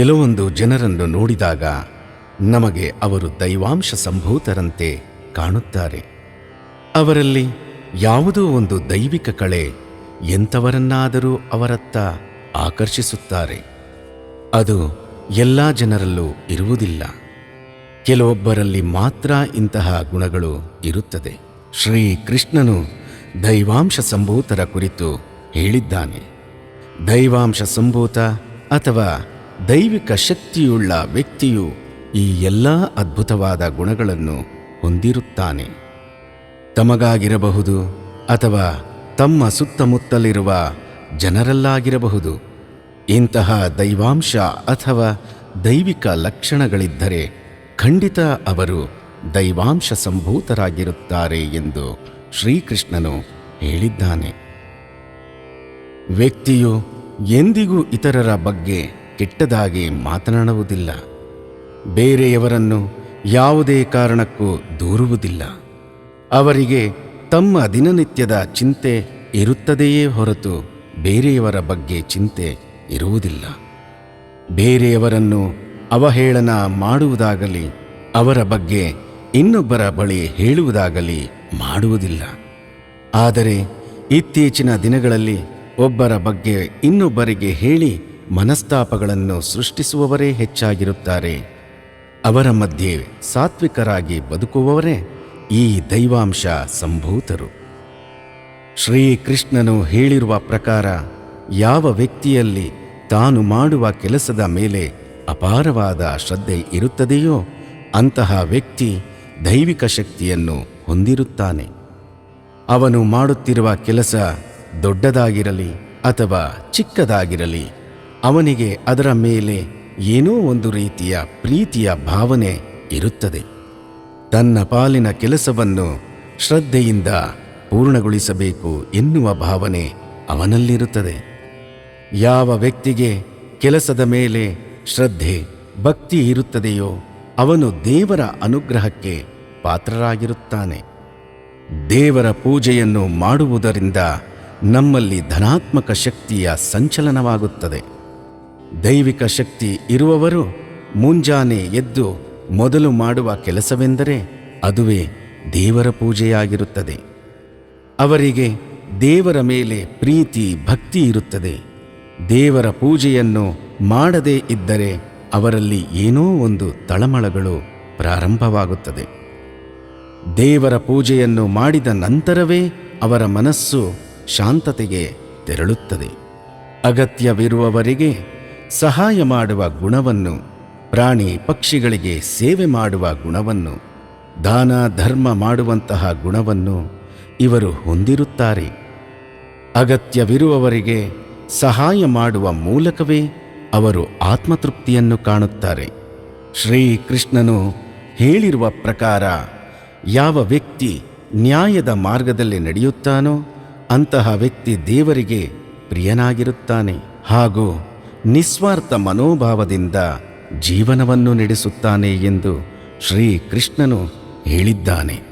ಕೆಲವೊಂದು ಜನರನ್ನು ನೋಡಿದಾಗ ನಮಗೆ ಅವರು ದೈವಾಂಶ ಸಂಭೂತರಂತೆ ಕಾಣುತ್ತಾರೆ. ಅವರಲ್ಲಿ ಯಾವುದೋ ಒಂದು ದೈವಿಕ ಕಳೆ ಎಂಥವರನ್ನಾದರೂ ಅವರತ್ತ ಆಕರ್ಷಿಸುತ್ತಾರೆ. ಅದು ಎಲ್ಲ ಜನರಲ್ಲೂ ಇರುವುದಿಲ್ಲ. ಕೆಲವೊಬ್ಬರಲ್ಲಿ ಮಾತ್ರ ಇಂತಹ ಗುಣಗಳು ಇರುತ್ತದೆ. ಶ್ರೀಕೃಷ್ಣನು ದೈವಾಂಶ ಸಂಭೂತರ ಕುರಿತು ಹೇಳಿದ್ದಾನೆ. ದೈವಾಂಶ ಸಂಭೂತ ಅಥವಾ ದೈವಿಕ ಶಕ್ತಿಯುಳ್ಳ ವ್ಯಕ್ತಿಯು ಈ ಎಲ್ಲ ಅದ್ಭುತವಾದ ಗುಣಗಳನ್ನು ಹೊಂದಿರುತ್ತಾನೆ. ತಮಗಾಗಿರಬಹುದು ಅಥವಾ ತಮ್ಮ ಸುತ್ತಮುತ್ತಲಿರುವ ಜನರಲ್ಲಾಗಿರಬಹುದು. ಇಂತಹ ದೈವಾಂಶ ಅಥವಾ ದೈವಿಕ ಲಕ್ಷಣಗಳಿದ್ದರೆ ಖಂಡಿತ ಅವರು ದೈವಾಂಶ ಸಂಭೂತರಾಗಿರುತ್ತಾರೆ ಎಂದು ಶ್ರೀಕೃಷ್ಣನು ಹೇಳಿದ್ದಾನೆ. ವ್ಯಕ್ತಿಯು ಎಂದಿಗೂ ಇತರರ ಬಗ್ಗೆ ಕೆಟ್ಟದಾಗಿ ಮಾತನಾಡುವುದಿಲ್ಲ. ಬೇರೆಯವರನ್ನು ಯಾವುದೇ ಕಾರಣಕ್ಕೂ ದೂರುವುದಿಲ್ಲ. ಅವರಿಗೆ ತಮ್ಮ ದಿನನಿತ್ಯದ ಚಿಂತೆ ಇರುತ್ತದೆಯೇ ಹೊರತು ಬೇರೆಯವರ ಬಗ್ಗೆ ಚಿಂತೆ ಇರುವುದಿಲ್ಲ. ಬೇರೆಯವರನ್ನು ಅವಹೇಳನ ಮಾಡುವುದಾಗಲಿ, ಅವರ ಬಗ್ಗೆ ಇನ್ನೊಬ್ಬರ ಬಳಿ ಹೇಳುವುದಾಗಲಿ ಮಾಡುವುದಿಲ್ಲ. ಆದರೆ ಇತ್ತೀಚಿನ ದಿನಗಳಲ್ಲಿ ಒಬ್ಬರ ಬಗ್ಗೆ ಇನ್ನೊಬ್ಬರಿಗೆ ಹೇಳಿ ಮನಸ್ತಾಪಗಳನ್ನು ಸೃಷ್ಟಿಸುವವರೇ ಹೆಚ್ಚಾಗಿರುತ್ತಾರೆ. ಅವರ ಮಧ್ಯೆ ಸಾತ್ವಿಕರಾಗಿ ಬದುಕುವವರೇ ಈ ದೈವಾಂಶ ಸಂಭೂತರು. ಶ್ರೀಕೃಷ್ಣನು ಹೇಳಿರುವ ಪ್ರಕಾರ ಯಾವ ವ್ಯಕ್ತಿಯಲ್ಲಿ ತಾನು ಮಾಡುವ ಕೆಲಸದ ಮೇಲೆ ಅಪಾರವಾದ ಶ್ರದ್ಧೆ ಇರುತ್ತದೆಯೋ ಅಂತಹ ವ್ಯಕ್ತಿ ದೈವಿಕ ಶಕ್ತಿಯನ್ನು ಹೊಂದಿರುತ್ತಾನೆ. ಅವನು ಮಾಡುತ್ತಿರುವ ಕೆಲಸ ದೊಡ್ಡದಾಗಿರಲಿ ಅಥವಾ ಚಿಕ್ಕದಾಗಿರಲಿ ಅವನಿಗೆ ಅದರ ಮೇಲೆ ಏನೋ ಒಂದು ರೀತಿಯ ಪ್ರೀತಿಯ ಭಾವನೆ ಇರುತ್ತದೆ. ತನ್ನ ಪಾಲಿನ ಕೆಲಸವನ್ನು ಶ್ರದ್ಧೆಯಿಂದ ಪೂರ್ಣಗೊಳಿಸಬೇಕು ಎನ್ನುವ ಭಾವನೆ ಅವನಲ್ಲಿರುತ್ತದೆ. ಯಾವ ವ್ಯಕ್ತಿಗೆ ಕೆಲಸದ ಮೇಲೆ ಶ್ರದ್ಧೆ, ಭಕ್ತಿ ಇರುತ್ತದೆಯೋ ಅವನು ದೇವರ ಅನುಗ್ರಹಕ್ಕೆ ಪಾತ್ರರಾಗಿರುತ್ತಾನೆ. ದೇವರ ಪೂಜೆಯನ್ನು ಮಾಡುವುದರಿಂದ ನಮ್ಮಲ್ಲಿ ಧನಾತ್ಮಕ ಶಕ್ತಿಯ ಸಂಚಲನವಾಗುತ್ತದೆ. ದೈವಿಕ ಶಕ್ತಿ ಇರುವವರು ಮುಂಜಾನೆ ಎದ್ದು ಮೊದಲು ಮಾಡುವ ಕೆಲಸವೆಂದರೆ ಅದುವೇ ದೇವರ ಪೂಜೆಯಾಗಿರುತ್ತದೆ. ಅವರಿಗೆ ದೇವರ ಮೇಲೆ ಪ್ರೀತಿ, ಭಕ್ತಿ ಇರುತ್ತದೆ. ದೇವರ ಪೂಜೆಯನ್ನು ಮಾಡದೇ ಇದ್ದರೆ ಅವರಲ್ಲಿ ಏನೋ ಒಂದು ತಳಮಳಗಳು ಪ್ರಾರಂಭವಾಗುತ್ತದೆ. ದೇವರ ಪೂಜೆಯನ್ನು ಮಾಡಿದ ನಂತರವೇ ಅವರ ಮನಸ್ಸು ಶಾಂತತೆಗೆ ತೆರಳುತ್ತದೆ. ಅಗತ್ಯವಿರುವವರಿಗೆ ಸಹಾಯ ಮಾಡುವ ಗುಣವನ್ನು, ಪ್ರಾಣಿ ಪಕ್ಷಿಗಳಿಗೆ ಸೇವೆ ಮಾಡುವ ಗುಣವನ್ನು, ದಾನ ಧರ್ಮ ಮಾಡುವಂತಹ ಗುಣವನ್ನು ಇವರು ಹೊಂದಿರುತ್ತಾರೆ. ಅಗತ್ಯವಿರುವವರಿಗೆ ಸಹಾಯ ಮಾಡುವ ಮೂಲಕವೇ ಅವರು ಆತ್ಮತೃಪ್ತಿಯನ್ನು ಕಾಣುತ್ತಾರೆ. ಶ್ರೀಕೃಷ್ಣನು ಹೇಳಿರುವ ಪ್ರಕಾರ, ಯಾವ ವ್ಯಕ್ತಿ ನ್ಯಾಯದ ಮಾರ್ಗದಲ್ಲಿ ನಡೆಯುತ್ತಾನೋ ಅಂತಹ ವ್ಯಕ್ತಿ ದೇವರಿಗೆ ಪ್ರಿಯನಾಗಿರುತ್ತಾನೆ. ಹಾಗೂ ನಿಸ್ವಾರ್ಥ ಮನೋಭಾವದಿಂದ ಜೀವನವನ್ನು ನಡೆಸುತ್ತಾನೆ ಎಂದು ಶ್ರೀಕೃಷ್ಣನು ಹೇಳಿದ್ದಾನೆ.